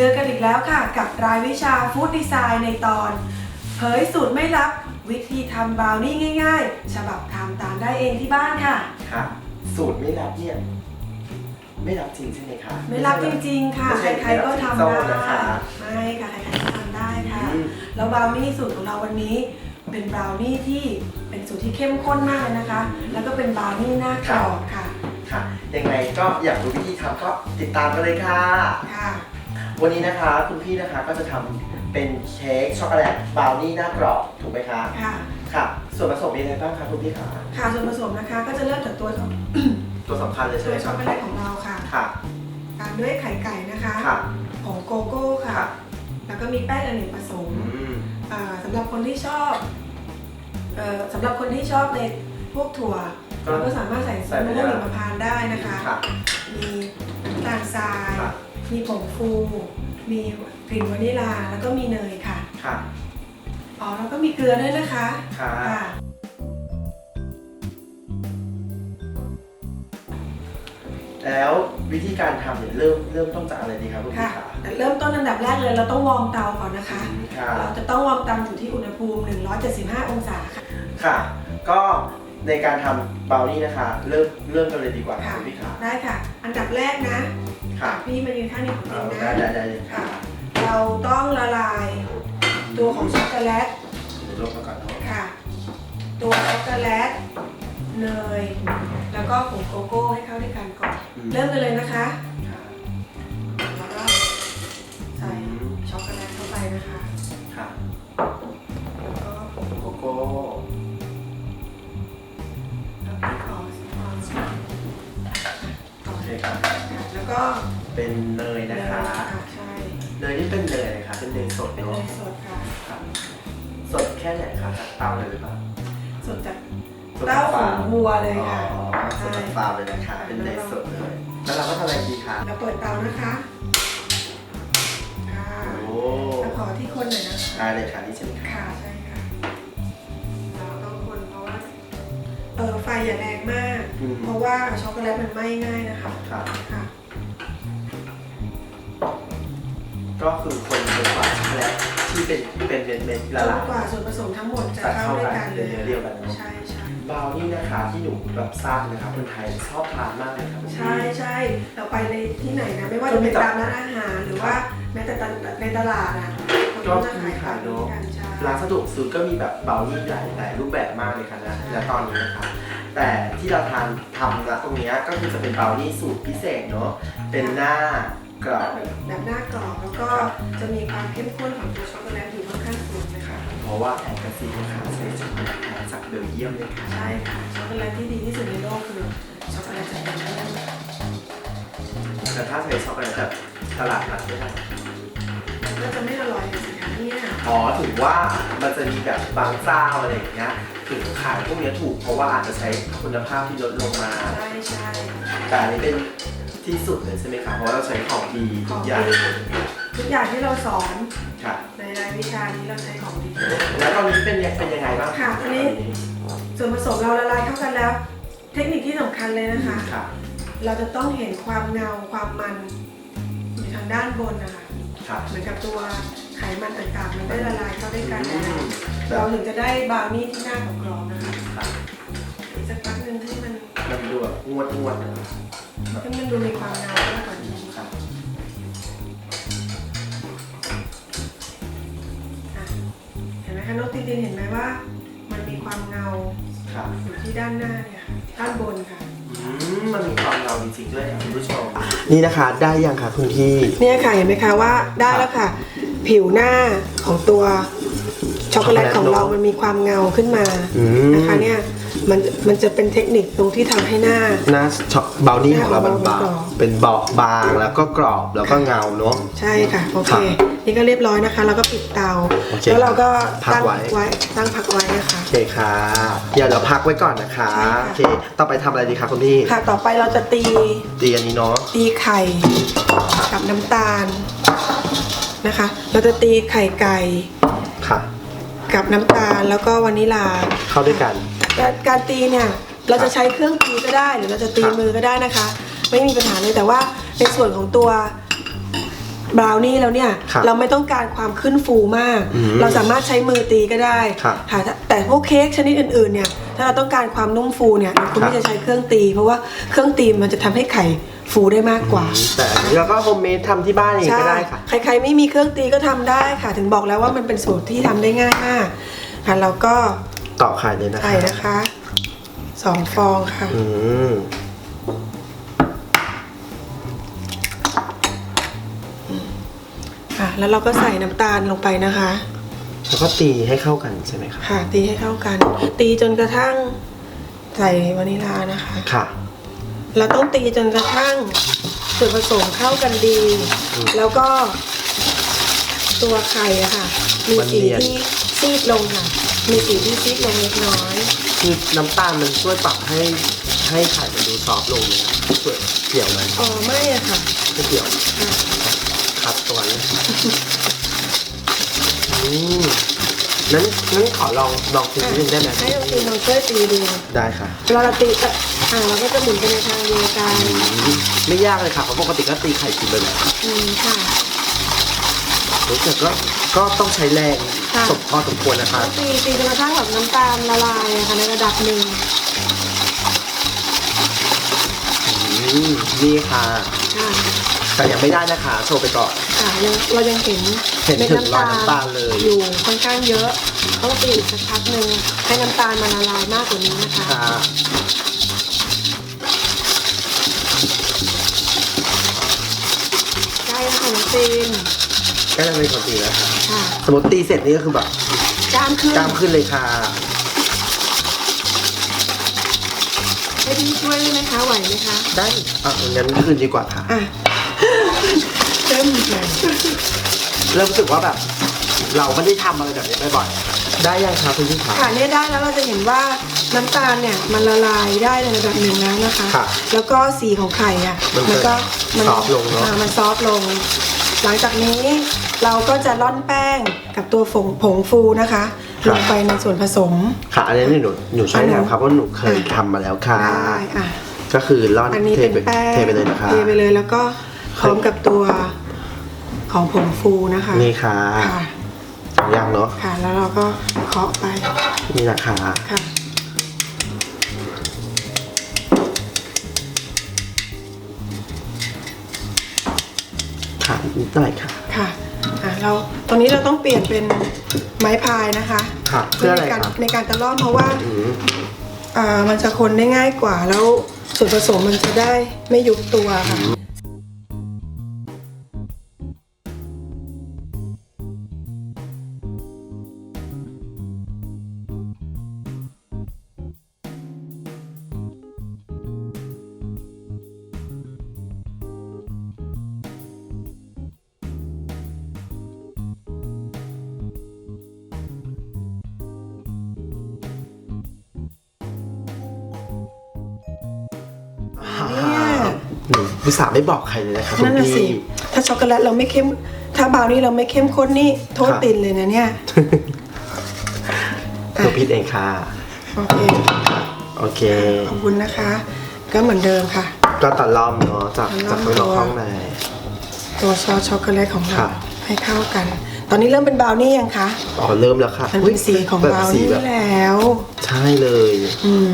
เจอกันอีกแล้วค่ะกับรายวิชาฟู้ดดีไซน์ในตอน เผยสูตรไม่ลับ วิธีทำบราวนี่ง่าย ๆ ฉบับทำตามได้เองที่บ้านค่ะ ค่ะ สูตรไม่รับเนี่ย ไม่รับจริงใช่ไหมคะไม่รับจริง ๆ ค่ะไม่ใคใช่รๆก็ทำโซ่ได้นะคะไม่ค่ะใครๆก็ทำได้ค่ะอืมแล้วบราวนี่สูตรของเราวันนี้ เป็นบราวนี่ที่เป็นสูตรที่เข้มข้นมากเลยนะคะ แล้วก็เป็นบราวนี่หน้ากรอบค่ะ ค่ะ ยังไงก็อยากรู้วิธีทำก็ติดตามกันเลยค่ะค่ะ วันนี้นะคะคุณพี่นะคะก็จะทำเป็นเค้กช็อกโกแลตบราวนี่หน้ากรอบถูกไหมคะ ค่ะ ค่ะ ส่วนผสมมีอะไรบ้างคะคุณพี่คะ ค่ะส่วนผสมนะคะก็จะเริ่มจากตัวของตัวสำคัญเลยใช่ตัวไหมช็คะอกโกแลตของเราค่ะ ค่ะ ตามด้วยไข่ไก่นะคะ ค่ะผงโกโก้ค่ะ ค่ะ แล้วก็มีแป้งอเนกประสงอืค์ม อ่าสำหรับคนที่ชอบเอ่อสำหรับคนที่ชอบในพวกถั่วเราก็สามารถใส่ใส่มะไปม่วงได้หิมพานต์ได้นะคะ ค่ะ มีน้ำตาลทราย ค่ะ มีผงฟู มีกลิ่นวานิลา แล้วก็มีเนยค่ะ ค่ะ อ๋อ แล้วก็มีเกลือด้วยนะคะค่ะค่ะแล้ววิธีการทำเนี่ยเริ่มเริ่มต้นจากอะไรดีครับคุณค่ะพี่คะแต่เริ่มต้นอันดับแรกเลยเราต้องวอร์มเตาก่อนนะคะ ค่ะ เราจะต้องวอร์มเตาอยู่ที่อุณหภูมิ 175 องศาค่ะ ค่ะ ก็ในการทำบราวนี่นะคะ เริ่มเริ่มกันเลยดีกว่าค่ะค่ะคุณพี่คะได้ค่ะ อันดับแรกนะ ค่ะพี่มายืนข้างนี้ของเอเอางได้นะได้ได้เลยค่ะ เราต้องละลายตัวของช็อกโกแลตเดี๋ยวลบมาก่อนเนาะค่ะ ตัวช็อกโกแลตเนยแล้วก็ผงโกโก้ให้เข้าด้วยกันก่อน เริ่มกันเลยนะคะ ค่ะแล้วก็ใส่ช็อกโกแลตเข้าไปนะคะ ค่ะ ก็เป็นเนยนะคะใช่เนยนี่เป็นเนยอะไรคะเป็นเนยสดเป็นเนเนาะยสดค่ะครับสดแค่ไหนคะจากเตาเลยหรือเปล่าสดจากสดเต้าจากขอฟางร์มวัวเลยอ๋อค่ะสดจากฟาร์มเลยนะคะเป็นเนยสดเลยแล้วเราก็ทำอะไรดีคะเราเปิดเตานะคะค่ะโอ้แล้วขอที่คนหน่อยนะคะได้เลยค่ะนี่ใช่ไหมคะค่ะใช่ค่ะเราต้องคนเพราะว่าเออไฟอย่าแรงมาก อืมเพราะว่าช็อกโกแลตมันไหม้ง่ายนะคะค่ะค่ะ ก็คือคนจนกว่าช็อกโกแลตที่เป็นเป็นเม็ดเม็ดๆละจลานยกว่าส่วนผสมทั้งหมดจะแต่เข้าเข้าด้วยกักันนเป็นเนื้อเดียวกันเนอะใช่ใช่บราวนี่นะคะที่หนูแบบทราบนะครับคนไทยชอบทานมากเลยครับ ใช่ใช่เราไปในที่ไหนนะ ไม่ว่าจะเป็นตามร้านอาหารหรือว่าแม้แต่ตลาดในตลาดอะคนก็จะขายแบบนี้กันใช่ ร้านสะดวกซื้อก็มีแบบบราวนี่หลายหลายรูปแบบมากเลยค่ะนะและตอนนี้นะครับแต่ที่เราทานทำนะตรงเนี้ยก็คือจะเป็นบราวนี่สูตรพิเศษเนาะเป็นหน้า กรอบแบบหน้ากรอบแล้วก็จะมีความเข้มข้นของตัวช็อกโกแลตอยู่ค่อนข้างสูงนะคะ เพราะว่าแอนกาซีนะคะใช้ช็อกโกแลตแท้จากเบลเยียมเลยค่ะใช่ค่ะช็อกโกแลตที่ดีที่สุดในโลกคือช็อกโกแลตจากเบลเยียมแต่ถ้าใช้ช็อกโกแลตแบบตลาดนัดไม่ได้มันก็จะไม่อร่อยสิคะเนี่ยอ๋อถึงว่ามันจะมีแบบบางเจ้าอะไรอย่างเงี้ยถึงขายพวกเนี้ยถูกเพราะว่าอาจจะใช้คุณภาพที่ลดลงมา ใช่ใช่แต่อันนี้เป็น ที่สุดเลยใช่ไหมครับเพราะว่าเราใช้ของดีขทุองกอดีย่างทุกอย่างที่เราสอนค่ะ ในรายวิชานี้เราใช้ของดีแล้วตอนนี้เป็นยังเป็นยังไงบ้างค่ะอันนี้ส่วนผสมเราละลายเข้ากันแล้ว เทคนิคที่สำคัญเลยนะคะ ค่ะเราจะต้องเห็นความเงาความมันอยู่ทางด้านบนนะคะค่ะเหมือนกับตัวไขมันต่างๆ มันได้ละลายเข้าด้วยกันอืแล้วมแบเราบถึงจะได้บราวนี่ที่หน้ากรอบๆนะคะค่ะอีกสักพักหนึ่งให้มัน มันดูแบบงวดงวดๆนะครับ ให้มันดูมีความเงามากกว่านี้ค่ะอะเห็นไหมคะนกตินๆเห็นไหมว่า มันมีความเงาค่ะอยู่ที่ด้านหน้าเนี่ยค่ะด้านบนค่ะ อืมมันมีความเงาจริงๆด้วยค่ะคุณผู้ชมนี่นะคะ ได้ยังคะคุณพี่ เนี่ยค่ะเห็นไหมคะว่าได้แล้วค่ะ ผิวหน้าของตัว ช็อกโกแลตของเรามันมีความเงาขึ้นมาอืมนะคะเนี่ยมันมันจะเป็นเทคนิคตรงที่ทำให้หน้าหน้าช็อกเบลนี่ของเรามันบางกรอบเป็นเบาะบางแล้วก็กรอบแล้วก็เงาเนาะใช่ค่ะโอเคครับนี่ก็เรียบร้อยนะคะแล้วก็ปิดเตาโอเคแล้วเราก็พักตั้งไว้ไว้ ตั้งพักไว้นะคะ โอเคค่ะ เดี๋ยวเราพักไว้ก่อนนะคะใช่ค่ะโอเค ต่อไปทำอะไรดีคะคุณพี่ ค่ะ ต่อไปเราจะตี ตีอันนี้เนาะ ตีไข่กับน้ำตาลนะคะ เราจะตีไข่ไก่ค่ะ กับน้ำตาลแล้วก็วานิลา เข้าด้วยกัน การการตีเนี่ยเราจะใช้เครื่องตีก็ได้หรือเราจะตีครับมือก็ได้นะคะ ไม่มีปัญหาเลยแต่ว่าในส่วนของตัว บราวนี่แล้วเนี่ย ครับเราไม่ต้องการความขึ้นฟูมาก อืมเราสามารถใช้มือตีก็ได้ครับค่ะแต่แต่พวกเค้กชนิดอื่นๆเนี่ยถ้าเราต้องการความนุ่มฟูเนี่ยเราควรครับ ที่จะใช้เครื่องตี เพราะว่าเครื่องตีมันจะทำให้ไข่ฟูได้มากกว่า แต่อันนี้เราก็โฮมเมดทำที่บ้านเองก็ได้ค่ะใครๆไม่มีเครื่องตีก็ทำได้ค่ะ ถึงบอกแล้วว่ามันเป็นสูตรที่ทำได้ง่ายมากค่ะเราก็ต่อไข่เลยนะคะใส่นะคะสองฟองค่ะ อืม ค่ะ แล้วเราก็ใส่น้ำตาลลงไปนะคะ แล้วก็ตีให้เข้ากันใช่ไหมคะค่ะ ตีให้เข้ากัน ตีจนกระทั่งใส่วานิลานะคะ ค่ะ เราต้องตีจนกระทั่งส่วนผสมเข้ากันดี อืมแล้วก็ ตัวไข่อะค่ะ มีมันสีเนียน ที่ซีดลงค่ะ มีสีที่ซีดลงเล็กน้อย คือน้ำตาลมันช่วยปรับให้ให้ไข่มันดูซอฟต์ลงนะครับช่วยเกี่ยวไหมอ๋อไม่อะค่ะ ไม่เกี่ยว ค่ะ ครับตัวนี้อืมนั้นนั้นขอลองลองตีนิดนึงได้ไหมให้ลองตีลองช่วยตีดูได้ค่ะเวลาเราตีอะอ่าเราก็จะหมุนไปในทางเดียวกันอืมไม่ยากเลยค่ะเพราะปกติก็ตีไข่กินเลยนะอืมค่ะ รู้สึกก็ก็ต้องใช้แรงค่ะ สมพอสมควรนะคะแล้วตีตีจนกระทั่งแบบน้ำตาลละลายอะค่ะในระดับหนึ่งอืมนี่ค่ะ ค่ะ แต่ยังไม่ได้นะคะโชว์ไปก่อน ค่ะยังเรายังเห็นเห็นม็ดถึงรอยน้ำตาลเลย อยู่ค่อนข้างเยอะต้องตีอีกสักพักหนึ่งให้น้ำตาลมันละลายมากกว่านี้นะคะค่ะใกล้แล้วค่ะน้องซีนก็จะเป็นคนตีแล้วค่ะค่ะสมมติตีเสร็จนี่ก็คือแบบกล้ามขึ้นกล้ามขึ้นเลยค่ะ ให้พี่ช่วยได้ไหมคะไหวไหมคะ ได้อะงั้นคืนดีกว่าค่ะ อะ เริ่มเลยเริ่มรู้สึกว่าแบบ เราไม่ได้ทำอะไรแบบนี้บ่อยๆได้ยังคะคุณพี่คะค่ะเนี่ยได้แล้วเราจะเห็นว่าน้ำตาลเนี่ยมันละลายได้ในระดับหนึ่งแล้วนะคะ ค่ะแล้วก็สีของไข่อะมันก็มัซอฟต์ลงเนอะ อ่มันซอฟต์ลง หลังจากนี้เราก็จะร่อนแป้งกับตัวผงผงฟูนะคะลงไปในส่วนผสม ค่ะอันนี้หนูหนูใช้แนวครับเพราะหนูเคยทำมาแล้วค่ะ ได้อะก็คือร่อนอันนี้เทเป็นไปแป้งเทไปเลยนะคะ เทไปเลยแล้วก็ พร้อมกับตัวของผงฟูนะคะนี่ค่ะค่ะยังเนาะค่ะ แล้วเราก็เคาะไปนี่นะคะค่ะค่ะนิดหน่อยค่ะค่ะอะเราตอนนี้เราต้องเปลี่ยนเป็นไม้พายนะคะค่ะเพื่ออะไรในการครับในการตะล่อมเพราะว่าอืมอ่ามันจะคนได้ง่ายกว่าแล้วส่วนผสมมันจะได้ไม่ยุบตัวค่ะ อุตส่าห์ไม่บอกใครเลยนะคะคุณนั่นน่ะสิ พี่ ถ้าช็อกโกแลตเราไม่เข้ม ถ้าบราวนี่เราไม่เข้มข้นนี่โทษครับ ตินเลยนะเนี่ยหนูพิดเองค่ะ โอเค โอเค ขอบคุณนะคะ ก็เหมือนเดิมค่ะ ก็ตัดล้อมเนาะจากตัจากดล้ข้าองมนอกข้างใน ตัวซอสช็อกโกแลตของเราครับให้เข้ากัน ตอนนี้เริ่มเป็นบราวนี่ยังคะอ๋อเริ่มแล้วค่ะมันเป็นสีของแบบบราวสีนี่แบบแล้ว ใช่เลย อืม